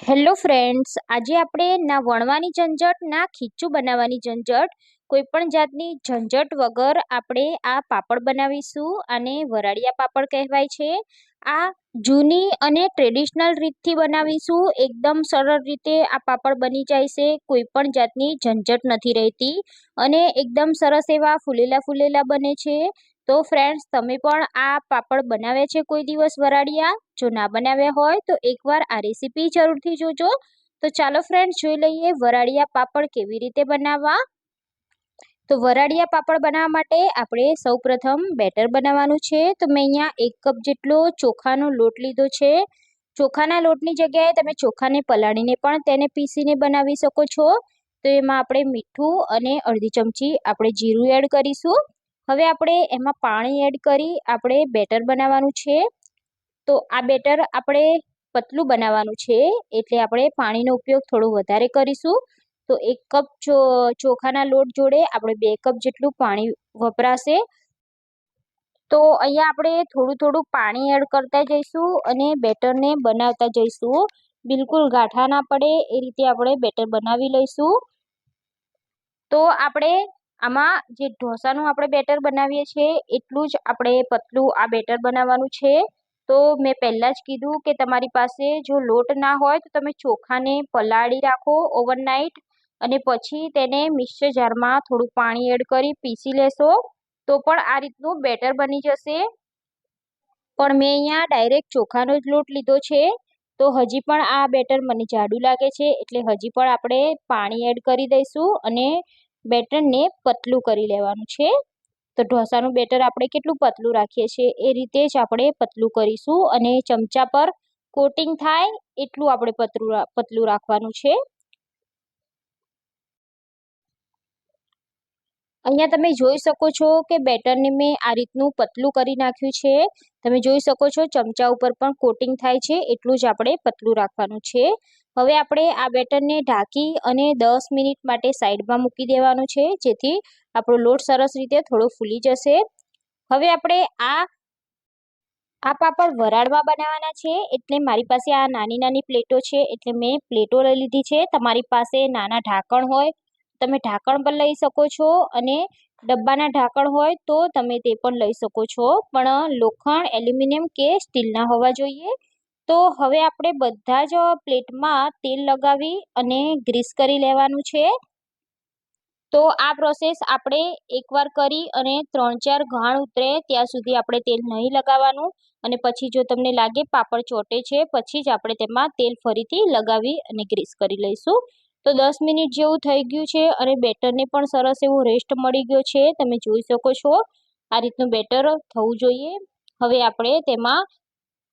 Hello friends આજે આપણે ના વણવાની ઝંઝટ, ના ખીચું બનાવવાની ઝંઝટ કોઈપણ જાતની ઝંઝટ વગર આપણે આ પાપડ બનાવીશું અને વરાળિયા પાપડ કહેવાય છે. આ જૂની અને ટ્રેડિશનલ રીતથી બનાવીશું, એકદમ સરળ રીતે આ પાપડ બની જાય છે કોઈપણ જાતની ઝંઝટ નથી રહેતી અને એકદમ સરસ એવા ફૂલેલા ફૂલેલા બને છે. તો ફ્રેન્ડ્સ તમે પણ આ પાપડ બનાવ્યા છે કોઈ દિવસ વરાળિયા? જો ના બનાવ્યા હોય, તો એકવાર આ રેસીપી જરૂરથી જોજો. તો ચાલો ફ્રેન્ડ્સ જોઈ લઈએ વરાળિયા પાપડ કેવી રીતે બનાવવા? તો વરાળિયા પાપડ બનાવવા માટે આપણે સૌપ્રથમ બેટર બનાવવાનું છે. તો મેં અહીંયા એક કપ જેટલો ચોખાનો લોટ લીધો છે. ચોખાના લોટની જગ્યાએ તમે ચોખાને પલાળીને પણ તેને પીસીને બનાવી શકો છો. તો એમાં આપણે મીઠું અને અડધી ચમચી આપણે જીરું એડ કરીશું. હવે આપણે એમાં પાણી એડ કરી આપણે બેટર બનાવવાનું છે. તો આ બેટર આપણે પતલું બનાવવાનું છે, એટલે આપણે પાણીનો ઉપયોગ થોડો વધારે કરીશું. તો એક કપ ચોખાના લોટ જોડે આપણે બે કપ જેટલું પાણી વપરાશે. તો અહીંયા આપણે થોડું થોડું પાણી એડ કરતા જઈશું અને બેટરને બનાવતા જઈશું. બિલકુલ ગાંઠા ના પડે, એ રીતે આપણે બેટર બનાવી લઈશું. તો આપણે આમાં જે ઢોસાનું આપણે બેટર બનાવીએ છીએ, એટલું જ આપણે પતલું આ બેટર બનાવવાનું છે. તો મેં પહેલાં જ કીધું કે તમારી પાસે જો લોટ ના હોય તો તમે ચોખાને પલાળી રાખો ઓવરનાઇટ અને પછી તેને મિક્સર જારમાં થોડું પાણી એડ કરી પીસી લેશો તો પણ આ રીતનું બેટર બની જશે. પણ મેં અહીંયા ડાયરેક્ટ ચોખાનો જ લોટ લીધો છે. તો હજી પણ આ બેટર મને જાડું લાગે છે, એટલે હજી પણ આપણે પાણી એડ કરી દઈશું અને બેટરને પતલું કરી લેવાનું છે. તો ઢોસાનું બેટર આપણે કેટલું પતલું રાખીએ છીએ? એ રીતે જ આપણે પતલું કરીશું અને ચમચા પર કોટિંગ થાય એટલું આપણે પતલું પતલું રાખવાનું છે. અહીંયા તમે જોઈ શકો છો કે બેટરને મેં આ રીતનું પતલું કરી નાખ્યું છે. તમે જોઈ શકો છો ચમચા ઉપર પણ કોટિંગ થાય છે, એટલું જ આપણે પતલું રાખવાનું છે. હવે આપણે આ બેટરને ઢાંકી અને દસ મિનિટ માટે સાઈડમાં મૂકી દેવાનું છે, જેથી આપણો લોટ સરસ રીતે થોડો ફૂલી જશે. હવે આપણે આ આ પાપડ વરાળમાં બનાવવાના છે, એટલે મારી પાસે આ નાની નાની પ્લેટો છે, એટલે મેં પ્લેટો લઈ લીધી છે. તમારી પાસે નાના ઢાંકણ હોય, તમે ઢાંકણ પણ લઈ શકો છો, અને ડબ્બાના ઢાંકણ હોય તો તમે તે પણ લઈ શકો છો. પણ લોખંડ, એલ્યુમિનિયમ કે સ્ટીલના હોવા જોઈએ. તો હવે આપણે બધા જ પ્લેટમાં તેલ લગાવી અને ગ્રીસ કરી લેવાનું છે. તો આ પ્રોસેસ આપણે એકવાર કરી અને ત્રણ ચાર ઘાણ ઉતરે ત્યાં સુધી આપણે તેલ નહીં લગાવવાનું. અને પછી જો તમને લાગે પાપડ ચોટે છે, પછી જ આપણે તેમાં તેલ ફરીથી લગાવી અને ગ્રીસ કરી લઈશું. તો દસ મિનિટ જેવું થઈ ગયું છે અને બેટરને પણ સરસ એવો રેસ્ટ મળી ગયો છે. તમે જોઈ શકો છો, આ રીતનું બેટર થવું જોઈએ. હવે આપણે તેમાં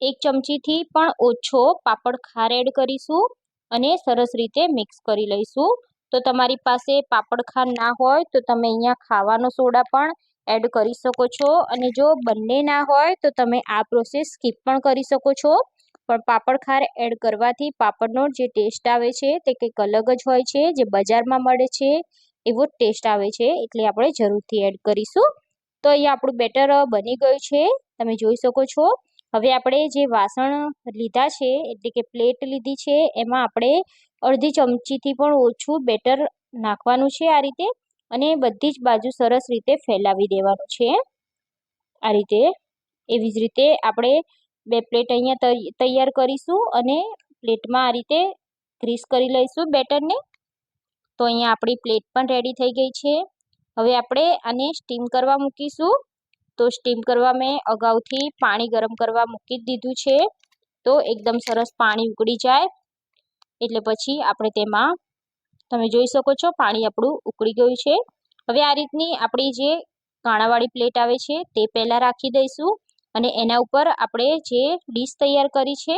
એક ચમચીથી પણ ઓછો પાપડ ખાર એડ કરીશું અને સરસ રીતે મિક્સ કરી લઈશું. તો તમારી પાસે પાપડ ખાર ના હોય તો તમે અહીંયા ખાવાનો સોડા પણ એડ કરી શકો છો. અને જો બંને ના હોય તો તમે આ પ્રોસેસ સ્કીપ પણ કરી શકો છો. પણ પાપડ ખાર એડ કરવાથી પાપડનો જે ટેસ્ટ આવે છે તે કંઈક અલગ જ હોય છે, જે બજારમાં મળે છે એવો ટેસ્ટ આવે છે એટલે આપણે જરૂરથી એડ કરીશું. તો અહીંયા આપણું બેટર બની ગયું છે. તમે જોઈ શકો છો. હવે આપણે જે વાસણ લીધા છે, એટલે કે પ્લેટ લીધી છે, એમાં આપણે અડધી ચમચીથી પણ ઓછું બેટર નાખવાનું છે આ રીતે અને બધી જ બાજુ સરસ રીતે ફેલાવી દેવાનું છે. આ રીતે એવી જ રીતે આપણે બે પ્લેટ અહીંયા તૈયાર કરીશું અને પ્લેટમાં આ રીતે ગ્રીસ કરી લઈશું બેટરને. તો અહીંયા આપણી પ્લેટ પણ રેડી થઈ ગઈ છે. હવે આપણે આને સ્ટીમ કરવા મૂકીશું. તો સ્ટીમ કરવા મેં અગાઉથી પાણી ગરમ કરવા મૂકી દીધું છે. તો એકદમ સરસ પાણી ઉકળી જાય. એટલે પછી આપણે તેમાં, તમે જોઈ શકો છો પાણી આપણું ઉકળી ગયું છે. હવે આ રીતની આપણી જે કાણાવાળી પ્લેટ આવે છે તે પહેલાં રાખી દઈશું અને એના ઉપર આપણે જે ડીશ તૈયાર કરી છે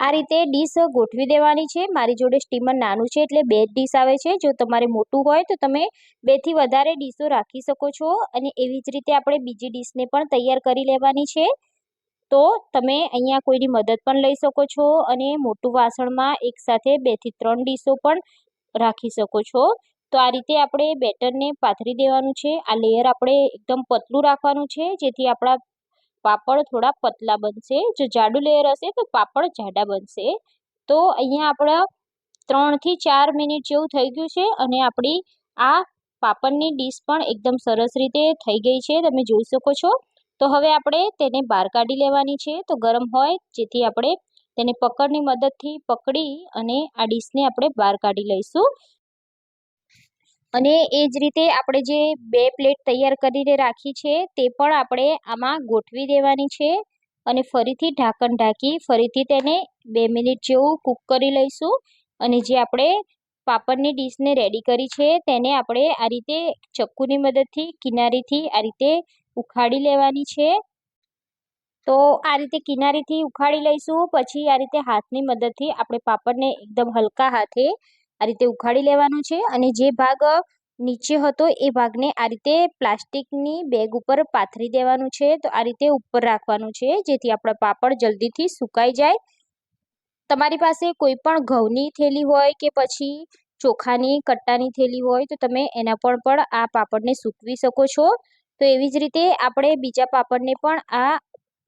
આ રીતે ડીશ ગોઠવી દેવાની છે. મારી જોડે સ્ટીમર નાનું છે એટલે બે જ ડીશ આવે છે. જો તમારે મોટું હોય તો તમે બેથી વધારે ડીશો રાખી શકો છો અને એવી જ રીતે આપણે બીજી ડીશને પણ તૈયાર કરી લેવાની છે. તો તમે અહીંયા કોઈની મદદ પણ લઈ શકો છો અને મોટું વાસણમાં એકસાથે બેથી ત્રણ ડીશો પણ રાખી શકો છો. તો આ રીતે આપણે બેટરને પાથરી દેવાનું છે. આ લેયર આપણે એકદમ પતલું રાખવાનું છે. જેથી આપણા પાપડ થોડા પતલા બનશે. જો જાડું લેયર હશે તો પાપડ જાડા બનશે. તો અહીંયા આપણા ત્રણથી ચાર મિનિટ જેવું થઈ ગયું છે અને આપણી આ પાપડની ડીશ પણ એકદમ સરસ રીતે થઈ ગઈ છે. તમે જોઈ શકો છો. તો હવે આપણે તેને બહાર કાઢી લેવાની છે. તો ગરમ હોય જેથી આપણે તેને પકડની મદદથી પકડી અને આ ડીશને આપણે બહાર કાઢી લઈશું. અને એ જ રીતે આપણે જે બે પ્લેટ તૈયાર કરીને રાખી છે, તે પણ આપણે આમાં ગોઠવી દેવાની છે અને ફરીથી ઢાંકણ ઢાંકી ફરીથી તેને બે મિનિટ જેવું કૂક કરી લઈશું અને જે આપણે પાપડની ડીશને રેડી કરી છે, તેને આપણે આ રીતે ચક્કુની મદદથી કિનારીથી આ રીતે ઉખાડી લેવાની છે. તો આ રીતે કિનારીથી ઉખાડી લઈશું, પછી આ રીતે હાથની મદદથી આપણે પાપડને એકદમ હલકા હાથે આ રીતે ઉખાડી લેવાનું છે અને જે ભાગ નીચે હતો એ ભાગને આ રીતે પ્લાસ્ટિકની બેગ ઉપર પાથરી દેવાનું છે. તો આ રીતે ઉપર રાખવાનું છે જેથી આપણા પાપડ જલ્દીથી સુકાઈ જાય. તમારી પાસે કોઈ પણ ઘઉંની થેલી હોય કે પછી ચોખાની, કટ્ટાની થેલી હોય તો તમે એના પર પણ આ પાપડને સૂકવી શકો છો. તો એવી જ રીતે આપણે બીજા પાપડને પણ આ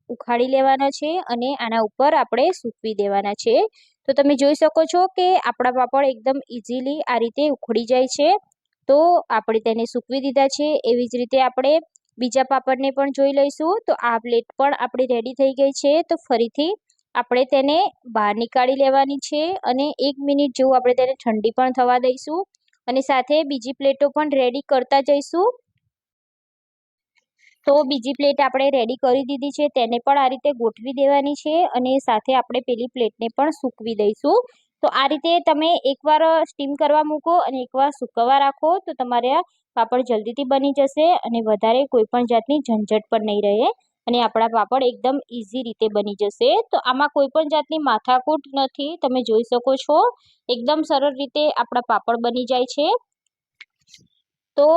ઉખાડી લેવાના છે અને આના ઉપર આપણે સૂકવી દેવાના છે. તો તમે જોઈ શકો છો કે આપણા પાપડ એકદમ ઇઝીલી આ રીતે ઉખડી જાય છે. તો આપણે તેને સૂકવી દીધા છે. એવી જ રીતે આપણે બીજા પાપડને પણ જોઈ લઈશું. તો આ પ્લેટ પણ આપણી રેડી થઈ ગઈ છે. તો ફરીથી આપણે તેને બહાર નીકાળી લેવાની છે અને એક મિનિટ જેવું આપણે તેને ઠંડી પણ થવા દઈશું અને સાથે બીજી પ્લેટો પણ રેડી કરતા જઈશું. તો બીજી પ્લેટ આપણે રેડી કરી દીધી છે. તેને પણ આ રીતે ગોઠવી દેવાની છે અને સાથે આપણે પેલી પ્લેટને પણ સૂકવી દઈશું. તો આ રીતે તમે એકવાર સ્ટીમ કરવા મૂકો અને એકવાર સૂકવવા રાખો તો તમારે પાપડ જલ્દીથી બની જશે અને વધારે કોઈ પણ જાતની ઝંઝટ પણ નહીં રહે અને આપણા પાપડ એકદમ ઇઝી રીતે બની જશે. તો આમાં કોઈ પણ જાતની માથાકૂટ નથી. તમે જોઈ શકો છો. એકદમ સરળ રીતે આપણા પાપડ બની જાય છે. તો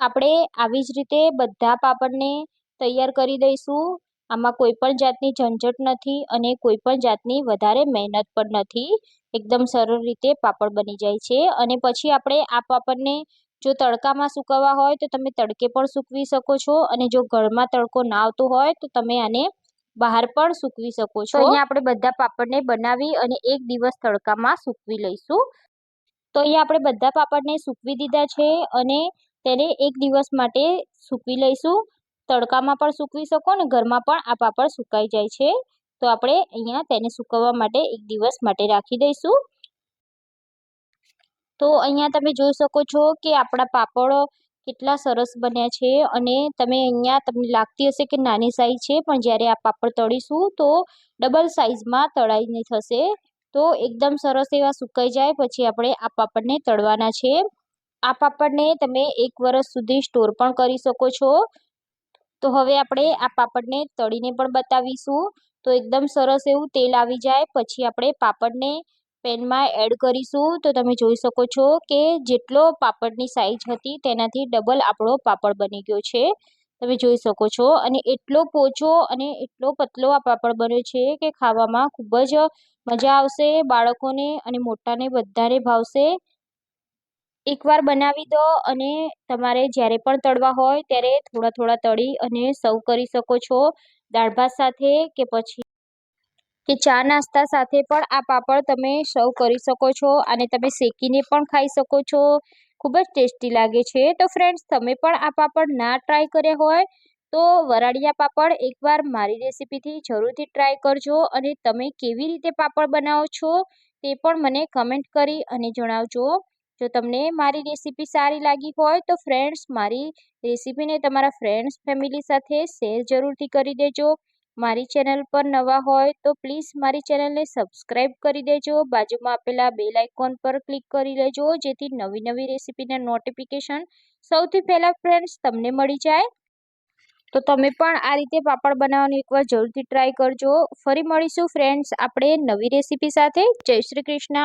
આપણે આવી જ રીતે બધા પાપડને તૈયાર કરી દઈશું. આમાં કોઈ પણ જાતની ઝંઝટ નથી અને કોઈ પણ જાતની વધારે મહેનત પણ નથી. એકદમ સરળ રીતે પાપડ બની જાય છે અને પછી આપણે આ પાપડને જો તડકામાં સૂકવવા હોય તો તમે તડકે પણ સૂકવી શકો છો અને જો ઘરમાં તડકો ના આવતો હોય તો તમે આને બહાર પણ સૂકવી શકો છો. અહીંયા આપણે બધા પાપડને બનાવી અને એક દિવસ તડકામાં સૂકવી લઈશું. તો અહીંયા આપણે બધા પાપડને સૂકવી દીધા છે અને તેને એક દિવસ માટે સૂકવી લઈશું. તડકામાં પણ સૂકવી શકો ને ઘરમાં પણ આ પાપડ સુકાઈ જાય છે. તો આપણે અહીંયા તેને સૂકવવા માટે એક દિવસ માટે રાખી દઈશું. તો અહીંયા તમે જોઈ શકો છો કે આપણા પાપડ કેટલા સરસ બન્યા છે અને તમે અહીંયા તમને લાગતી હશે કે નાની સાઈઝ છે, પણ જ્યારે આ પાપડ તળીશું તો ડબલ સાઈઝમાં તળાઈને થશે. તો એકદમ સરસ એવા સુકાઈ જાય, પછી આપણે આ પાપડને તળવાના છે. આ પાપડને તમે એક વર્ષ સુધી સ્ટોર પણ કરી શકો છો. તો હવે આપણે આ પાપડને તળીને પણ બતાવીશું. તો એકદમ સરસ એવું તેલ આવી જાય. પછી આપણે પાપડને પેનમાં એડ કરીશું. તો તમે જોઈ શકો છો કે જેટલો પાપડની સાઇઝ હતી તેનાથી ડબલ આપણો પાપડ બની ગયો છે. તમે જોઈ શકો છો. અને એટલો પોચો અને એટલો પતલો આ પાપડ બન્યો છે કે ખાવામાં ખૂબ જ મજા આવશે. બાળકોને અને મોટાને બધાને ભાવશે. એકવાર બનાવી દો અને તમારે જ્યારે પણ તળવા હોય ત્યારે થોડા થોડા તળી અને સર્વ કરી શકો છો. દાળ ભાત સાથે કે પછી કે ચા નાસ્તા સાથે પણ આ પાપડ તમે સર્વ કરી શકો છો અને તમે શેકીને પણ ખાઈ શકો છો. ખૂબ જ ટેસ્ટી લાગે છે. તો ફ્રેન્ડ્સ તમે પણ આ પાપડ ના ટ્રાય કર્યા હોય તો વરાળિયા પાપડ એકવાર મારી રેસીપીથી જરૂરથી ટ્રાય કરજો અને તમે કેવી રીતે પાપડ બનાવો છો તે પણ મને કમેન્ટ કરી અને જણાવજો. જો તમને મારી રેસીપી સારી લાગી હોય તો ફ્રેન્ડ્સ મારી રેસીપીને તમારા ફ્રેન્ડ્સ ફેમિલી સાથે શેર જરૂરથી કરી દેજો. મારી ચેનલ પર નવા હોય તો પ્લીઝ મારી ચેનલને સબસ્ક્રાઈબ કરી દેજો. બાજુમાં આપેલા બેલ આઇકોન પર ક્લિક કરી લેજો, જેથી નવી નવી રેસીપીના નોટિફિકેશન સૌથી પહેલાં ફ્રેન્ડ્સ તમને મળી જાય. તો તમે પણ આ રીતે પાપડ બનાવવાનું એકવાર જરૂરથી ટ્રાય કરજો. ફરી મળીશું ફ્રેન્ડ્સ આપણે નવી રેસીપી સાથે. જય શ્રી કૃષ્ણ.